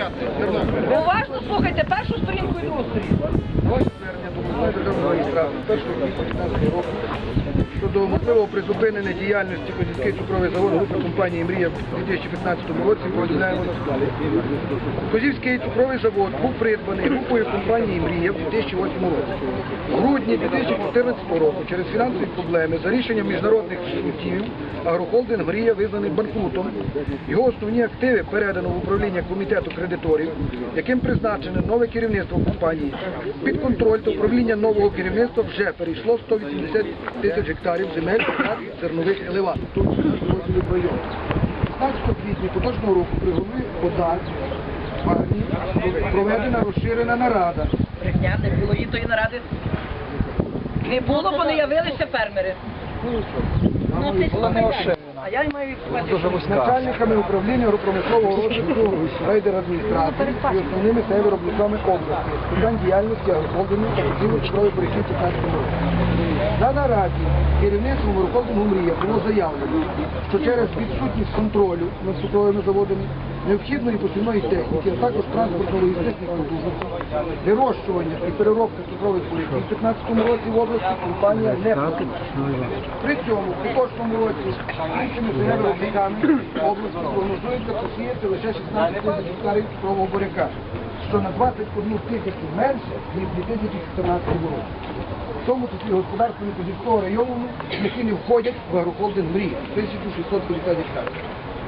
Уважно слухайте першу сторінку і другу сторінку. Ось звернення до обласної державної адміністрації 1 квітня 2015 року щодо можливого призупинення діяльності Козівський цукровий завод групи компанії «Мрія» в 2015 році повідомляємо наступне. Козівський цукровий завод був придбаний групою компанії «Мрія» в 2008 році. В грудні 2014 року через фінансові проблеми за рішенням міжнародних судів агрохолдинг «Мрія» визнаний банкрутом. Його основні активи передано в управління комітету кредиторів, яким призначене нове керівництво компанії. Під контроль та управління нового керівництва вже перейшло 180 тисяч гектарів земель та зернових елеваторів. Тут розділів району. 15 квітня поточного року при голові ОДА проведена розширена нарада. Брехня, не було і тої наради. Не було, бо не явилися фермери. Була не розширена. А я й маю з начальниками управління агропромислового розвитку райдержадміністрації і основними це виробниками області з питань діяльності агрохолдингу та поділу цукрової буряків 15 році. На нараді керівництвом агрохолдингу «Мрія» було заявлено, що через відсутність контролю над цукровими заводами, необхідної посівної техніки, а також транспортно-логістичних потужностей, вирощування і переробка цукрових буряків у 2015 році в області компанія не. При цьому в поточному році посіяти лише 16 тисяч гектарів крового буряка, що на 21 тисячу менше, ніж в 2014 році. В тому числі господарствами Козівського району, які не входять в агрохолдинг «Мрія» 1650 гектарів.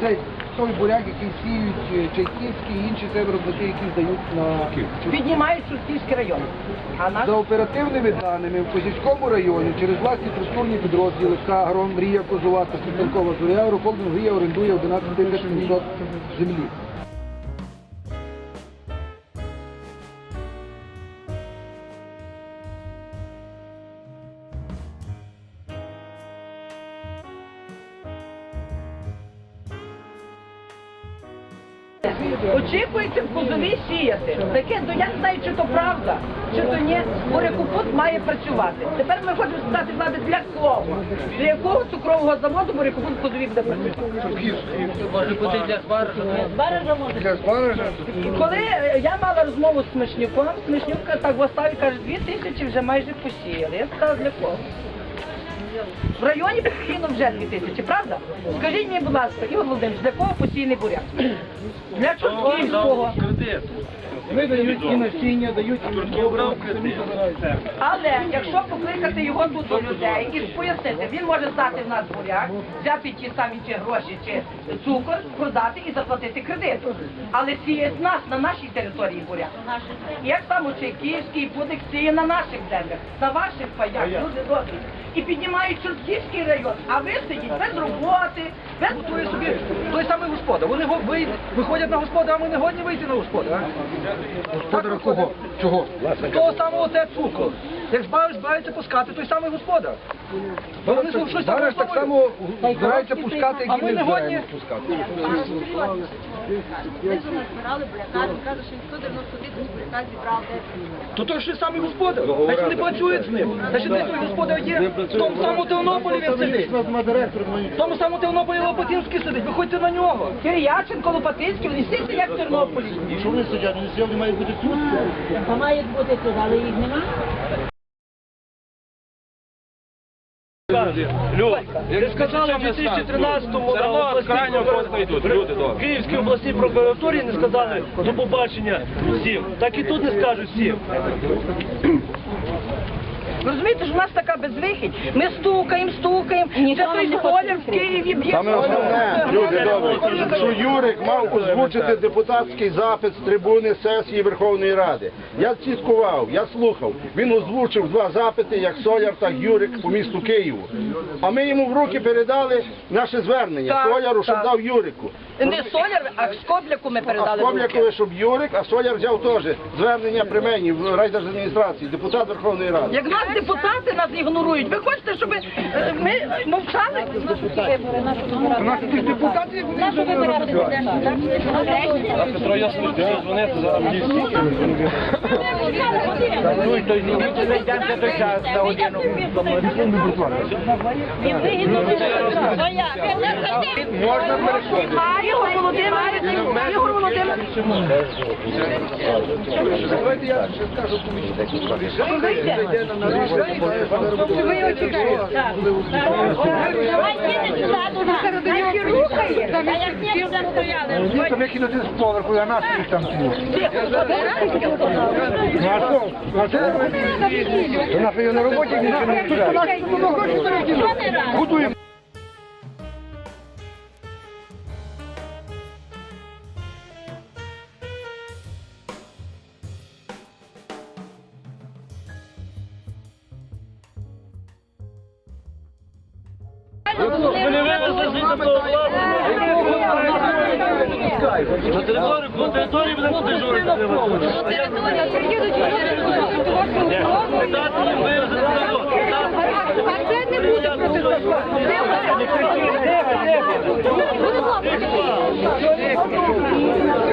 Це той буряк, який сіють е, Чайківські і інші це виробники, які здають на Піднімають Суспільський район. А наш за оперативними даними в Козівському районі через власні структурні підрозділи Кагро, Мрія, Козова та Світанкова Зоря Рухолдинг Грія орендує 11 тисяч 700 землі. Чи то ні. Бурякопут має працювати. Тепер ми хочемо сказати влади для кого? Для якого цукрового заводу бурякопут в кузові буде працювати? Може бути для збарження. Для збереження Коли е, я мала розмову з Смишнюком, Смишнюк так в оставі каже, дві тисячі вже майже посіяли. Я сказала, для кого? В районі посіяно вже дві тисячі, правда? Скажіть мені, будь ласка, Ігор Володимирович, для кого посіяний буряк? Для Чортківського. Вони дають і насіння, дають і добре. Але якщо покликати його тут до людей і пояснити, він може здати в нас буряк, взяти ті самі ті гроші чи цукор, продати і заплатити кредит. Але сіє з нас на нашій території буряк. Як само Чайківський буде сіє на наших землях, на ваших паях, люди добрі. І піднімають Чортківський район, а ви сидіть без роботи, без Той собі той самий господар. Вони го- виходять на господа, а ми не годні вийти на господа. Господара кого? Чого? Того самого те цукру. Як збирають, збираються пускати, той самий господар. Бо вони щось Зараз так само збираються пускати, як ми не збираємо пускати. Ми буряка, він каже, що він 190 тисяч буряка зібрав десь. То той ж самий господар. Значить вони працюють з ним. Значить десь той господар є. В тому самому Тернополі він сидить. В тому самому Тернополі Лопатинський сидить. Виходьте на нього. Киряченко, Лопатинський, вони всі сидять в Тернополі. Що вони сидять? Вони сьогодні мають бути тут. Мають бути тут, але їх нема. Як сказали в 2013-му на обласній прокуратурі- люди. Київській обласній прокуратурі не сказали до побачення всім. Так і тут не скажуть всім. Ви розумієте, що в нас така безвихідь. Ми стукаємо, стукаємо. Це той колір в Києві б'є. Саме основне, люди добрі, що Юрик мав озвучити депутатський запит з трибуни сесії Верховної Ради. Я слідкував, я слухав. Він озвучив два запити, як Соляр, так Юрик по місту Києву. А ми йому в руки передали наше звернення Так, Соляру, щоб так. дав Юрику. Не соляр, а скобляку ми А передали. в руки. Скоблякове, щоб Юрик, а Соляр взяв теж звернення при мені в райдержадміністрації, депутат Верховної Ради. Як нас депутати нас ігнорують, ви хочете, щоб е, ми мовчали? Можна переходити. Ігор. Давайте я скажу помічнику. Рішення зайде на нарушення. Ви його чекаєте. Ні, там кинути з поверху, а нас їх там тну. Ну а що? А це? У нас є на роботі, нічого не вважає. Будуємо. Ви не вивезли звідти того На територію, по території буде бути журити. А як дати їм вивезти на завод? А це не буде Хвилина на хвилину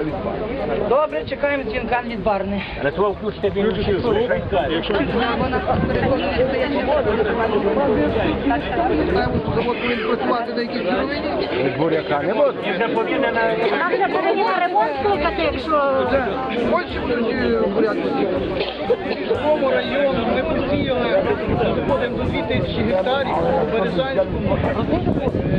від пана. Добре, чекаємо дзвінка від Барни. Знаємо, що завод повинен працювати на сировині. Буряка не буде. ремонт слухати, якщо... Що е, в порядку. Такому району ми посіяли, доходимо до 2000 гектарів, в Бережанському,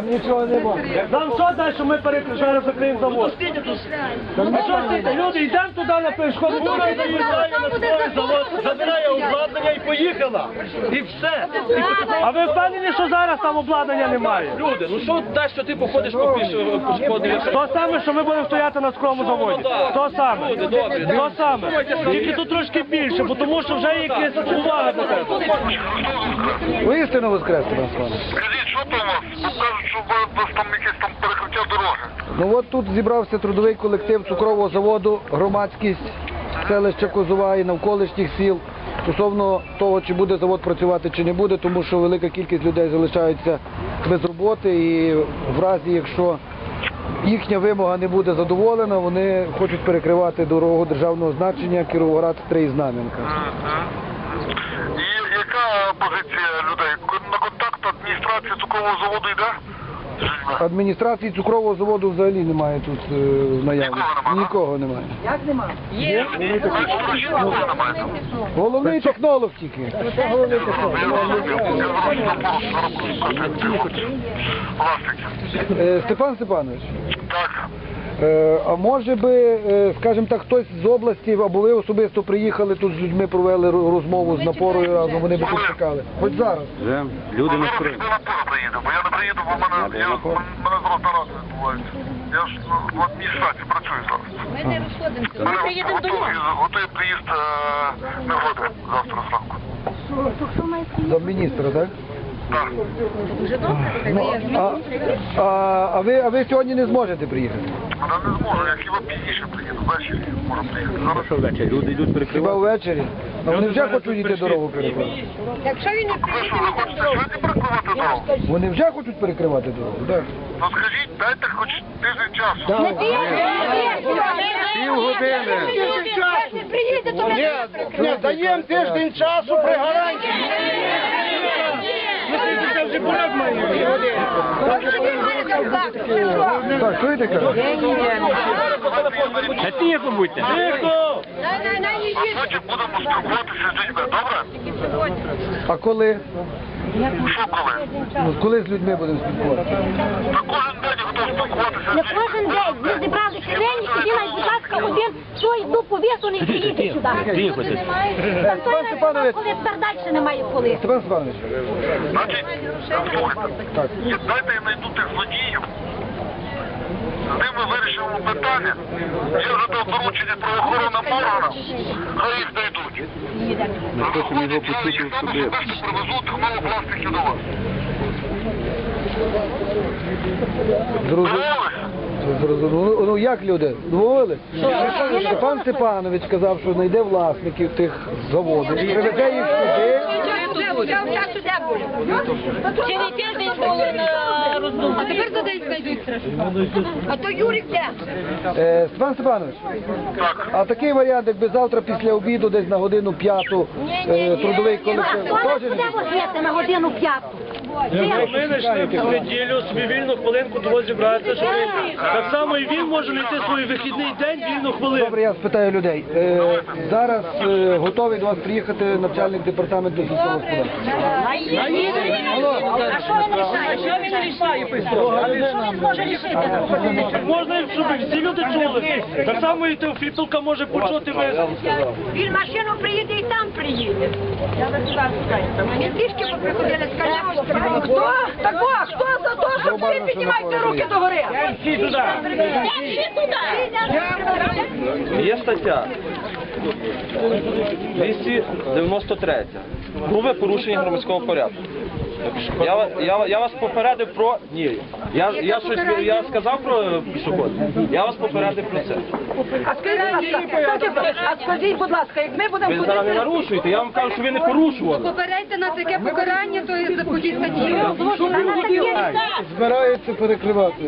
Там нічого не буде. Нам що далі, що ми перекрижаємо закриємо завод? Там що стійте, люди, йдемо туди на перешкоду, туди заїжджає на свій завод, забирає обладнання і поїхала. І все. А ви впевнені, що зараз там обладнання немає? Люди, ну що дасть, що ти походиш по пішу. То саме, що ми будемо стояти на скромому заводі. То саме. Люди, добре. То саме. Тільки тут трошки більше, бо тому що вже якась увага до тебе. Воістину воскресне пане. Скажіть, що там у вас? Вас там якесь там перекриття дороги. Ну от тут зібрався трудовий колектив цукрового заводу, громадськість селища Козова і навколишніх сіл стосовно того, чи буде завод працювати, чи не буде, тому що велика кількість людей залишаються без роботи і в разі, якщо їхня вимога не буде задоволена, вони хочуть перекривати дорогу державного значення Кіровоград 3 Знам'янка. І яка позиція людей? На контакт адміністрації цукрового заводу йде? Адміністрації цукрового заводу взагалі немає тут е, в наяві. Нікого немає. Як немає Є. Головний технолог тільки. Е, Степан Степанович, Так. Е, а може би, е, скажімо так, хтось з області або ви особисто приїхали тут з людьми, провели розмову з напорою разом, вони би тут чекали. Хоч зараз. Люди Ну, зараз я на приїду, бо я не приїду, бо в мене, я, мене зараз наради відбуваються. Я ж ну, в адміністрації працюю зараз. Ми не розходимося. Мене готує, готує приїзд е, негоди завтра зранку. Замміністра, так? Так. Ну, а, а, а, ви, а ви сьогодні не зможете приїхати? Вона не зможе, я хіба пізніше приїду, ввечері можу приїхати. Зараз Хіба ввечері? А вони вже хочуть йти дорогу перекривати. Якщо він не ви що, ви хочете сьогодні дорогу? Вони вже хочуть перекривати дорогу, так? Ну скажіть, дайте хоч тиждень часу. Півгодини. Приїдете, то Ні, ні, даємо тиждень часу при гарантії. Так, чуєте, кажу? А тихо будьте. Тихо! Потім будемо спілкуватися з людьми, добре? А коли? Що коли? Ну, коли з людьми будемо спілкуватися? Та кожен день хто спілкуватися з кожен день ми зібрали сирені, тоді навіть, будь ласка, один свою дупу висуне і приїде сюди. Тихо ти. Там той Степан Степанович. коли тепер далі немає коли. Степан Степанович, Значить, слухайте, дайте я знайду тих злодіїв. З ними вирішимо питання. Я вже дав доручення правоохоронним органам, хай їх знайдуть. Заходять, я їх сам особисто привезу технолог-власників до вас. Зрозуміло. Ну, ну як люди? Домовились? Степан Степанович сказав, що знайде власників тих заводів, приведе їх сюди. не тиждень коли на? А тепер за день знайдуться. А то Юрик де? Е, Степан Степанович, а такий варіант, якби завтра після обіду, десь на годину п'яту, е, трудовий колектив. Теж не на годину п'яту? Ми знайшли в неділю собі вільну хвилинку того зібратися, щоб так само і він може знайти свій вихідний день вільну хвилину. Добре, я спитаю людей. Е, зараз е, готовий до вас приїхати начальник департаменту сільського господарства. А що рішає? Що він рішає? Що він може рішити? Можна, щоб всі люди чули. Так само і Теофіпілка може почути ви. Він машину приїде і там приїде. Мені трішки поприходили з. Хто? Тако, хто за те, щоб всі піднімайте руки догори? Всі туди. Є стаття 293. Грубе порушення громадського порядку. Я, я, я вас попередив про... Ні, я, я, щось, я сказав про пішоход. Я вас попередив про це. А скажіть, будь ласка, скажіть, а скажіть, будь ласка, як ми будемо Ви зараз не ходити... нарушуєте, я вам кажу, що ви не порушували. Попередьте на таке покарання, то є заходіть статті. Збираються перекривати.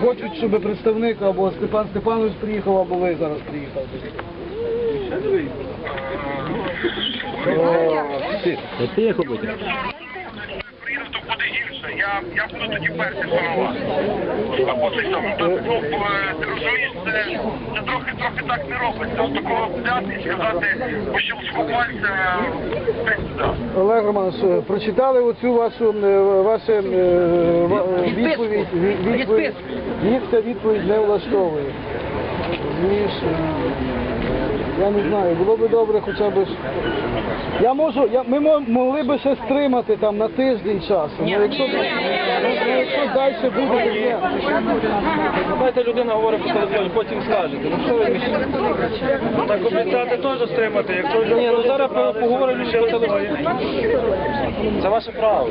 Хочуть, щоб представник або Степан Степанович приїхав, або ви зараз приїхали. Приїду, то буде гірше. Я, я буду тоді перший панувати. А после цього, то, ну, ти розумієш, це, це трохи, трохи так не робиться. От такого взяти і сказати, по щелчку пальця. Олег Романович, е, прочитали оцю вашу е, вашу е, відповідь. ві- відповідь. Їх ця відповідь не влаштовує. Розумієш? Я не знаю, було би добре хоча б. Я можу, я, ми могли би ще стримати там на тиждень часу. Ну, якщо, якщо далі буде таке. Дайте людина говорить по телефоні, потім скажете. Ну що ви мені? Так обіцяти теж стримати, якщо Ні, ну зараз поговоримо ще по телефоні. Це ваше право.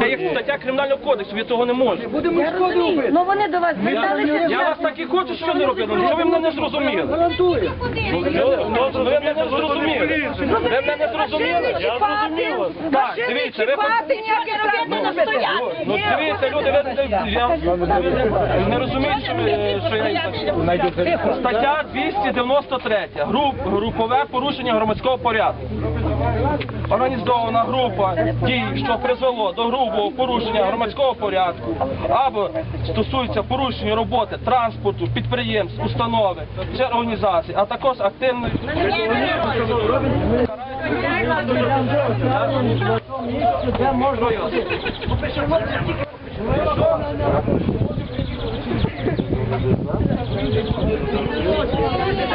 Це як стаття кримінального кодексу, ви того не можете. Будемо шкоди робити. Ну вони до вас Я, зверталися. я вас так і хочу, що не робити. Ну що ви мене не зрозуміли? Гарантую. Ну, ви ви мене не зрозуміли. Ви мене не зрозуміли? Я зрозумів вас. Так, дивіться, ви не. Ну дивіться, люди, ви, я не розумію, що ви що я стаття 293. Груп, групове порушення громадського порядку організована група дій, що призвело до грубого порушення громадського порядку або стосується порушення роботи транспорту, підприємств, установи чи організації, а також активної Thank you.